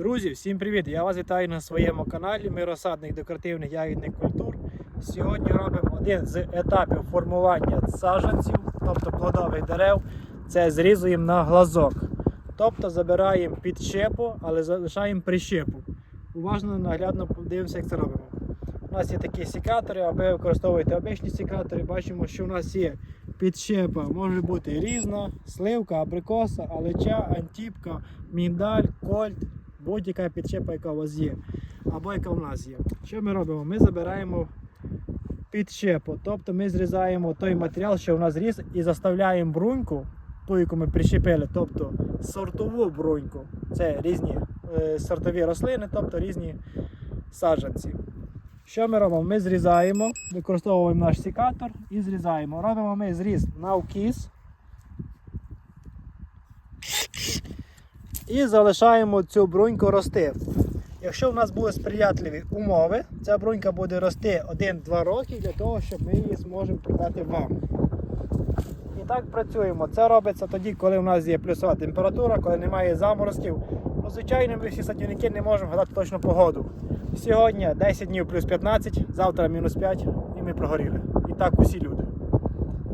Друзі, всім привіт! Я вас вітаю на своєму каналі Ми розсадник декоративних ягідних культур. Сьогодні робимо один з етапів формування саджанців, тобто плодових дерев. Це зрізуємо на глазок. Тобто забираємо підщепу, але залишаємо прищепу. Уважно наглядно подивимося, як це робимо. У нас є такі секатори, аби ви використовуєте обичні секатори. Бачимо, що у нас є підщепа, може бути різна, сливка, абрикоса, алеча, антіпка, міндаль, кольт, будь-яка підщепа, яка у вас є, або яка у нас є. Що ми робимо? Ми забираємо підщепу, тобто ми зрізаємо той матеріал, що у нас зріз, і заставляємо бруньку, ту, яку ми прищепили, тобто сортову бруньку. Це різні е, сортові рослини, тобто різні саджанці. Що ми робимо? Ми зрізаємо, використовуємо наш секатор і зрізаємо. Робимо ми зріз навкіс. І залишаємо цю бруньку рости. Якщо в нас будуть сприятливі умови, ця брунька буде рости 1-2 роки для того, щоб ми її зможемо продати вам. І так працюємо. Це робиться тоді, коли в нас є плюсова температура, коли немає заморозків. Ну, звичайно, ми всі садівники не можемо гадати точну погоду. Сьогодні 10 днів плюс 15, завтра мінус 5 і ми прогоріли. І так усі люди.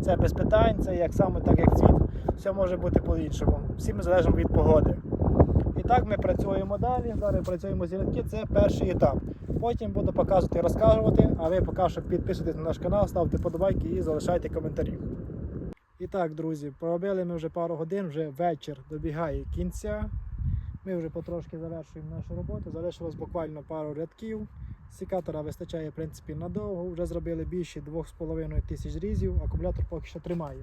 Це без питань, це як саме так, як цвіт. Все може бути по-іншому. Всі ми залежимо від погоди. Так ми працюємо далі. Зараз працюємо з рядки, це перший етап. Потім буду показувати і розказувати, а ви поки що підписуйтесь на наш канал, ставте подобайки і залишайте коментарі. І так, друзі, проробили ми вже пару годин, вже вечір добігає кінця. Ми вже потрошки завершуємо нашу роботу. Залишилось буквально пару рядків. Сікатора вистачає в принципі надовго. Вже зробили більше 2,5 тисяч різів, акумулятор поки що тримає.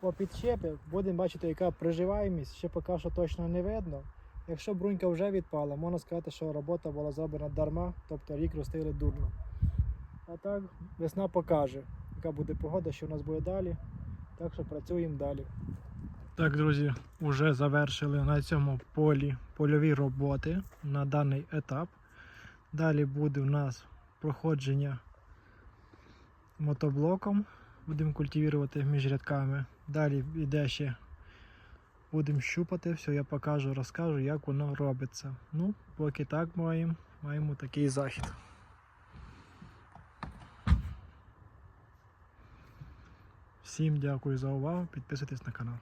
По підщепі будемо бачити, яка приживаємість, ще поки що точно не видно. Якщо брунька вже відпала, можна сказати, що робота була зроблена дарма, тобто рік ростили дурно. А так, весна покаже, яка буде погода, що в нас буде далі. Так що працюємо далі. Так, друзі, вже завершили на цьому полі польові роботи на даний етап. Далі буде у нас проходження мотоблоком. Будемо культивувати між рядками. Далі йде ще будемо щупати, все я покажу, розкажу, як воно робиться. Ну, поки так маємо, маємо такий захід. Всім дякую за увагу, підписуйтесь на канал.